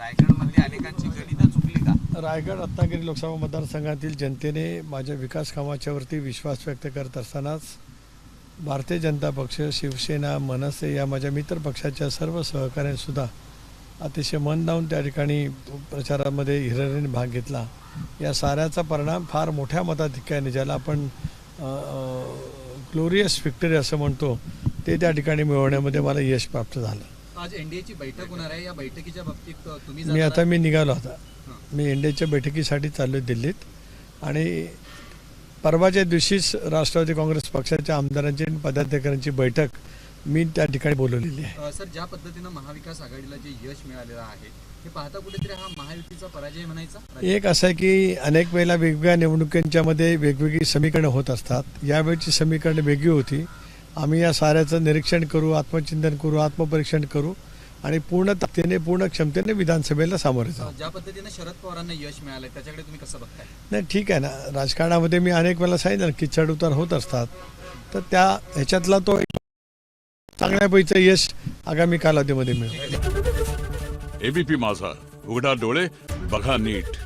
रायगडमधली अनेकांची गणितं चुकली का? रायगड रत्नागिरी लोकसभा मतदारसंघातील जनतेने माझ्या विकास कामाच्यावरती विश्वास व्यक्त करत असतानाच भारतीय जनता पक्ष शिवसेना मनसे या माझ्या मित्र पक्षाच्या सर्व सहकाऱ्यांनीसुद्धा अतिशय मन लावून त्या ठिकाणी प्रचारामध्ये हिरिरीने भाग घेतला. या साऱ्याचा परिणाम फार मोठ्या मताधिक्याने ज्याला आपण ग्लोरियस विक्टरी असं म्हणतो ते त्या ठिकाणी मिळवण्यामध्ये मला यश प्राप्त झालं. आज एनडीएची बैठक होणार आहे. या बैठकीच्या बाबतीत अ, तुम्ही मी आता मी निघालो होता. मी एनडीएच्या बैठकीसाठी चाललो आहे दिल्लीत. आणि परवाच्या दिवशीच राष्ट्रवादी काँग्रेस पक्षाच्या आमदारांची आणि पदाधिकाऱ्यांची बैठक मी त्या ठिकाणी बोलवलेली आहे. सर ज्या पद्धतीनं महाविकास आघाडीला जे यश मिळालेलं आहे हे पाहता कुठेतरी हा महायुतीचा पराजय म्हणायचा? एक असं आहे की अनेक वेळेला वेगवेगळ्या निवडणुकींच्या मध्ये वेगवेगळी समीकरणं होत असतात. यावेळची समीकरणं वेगळी होती. आम्ही या साऱ्याचं निरीक्षण करू आत्मचिंतन करू आत्मपरीक्षण करू आणि पूर्ण ताकदीने पूर्ण क्षमतेने विधानसभेला सामोरे जाऊ. ज्या पद्धतीनं शरद पवारांना यश मिळालंय त्याच्याकडे तुम्ही कसं बघताय? नाही ठीक आहे ना. राजकारणामध्ये मी अनेक वेळेला सांगितलं ना की चढ उतार होत असतात. तर त्या ह्याच्यातला तो एक चांगल्यापैकीचं यश आगामी कालावधीमध्ये मिळेल. एबीपी माझा. उघडा डोळे बघा नीट.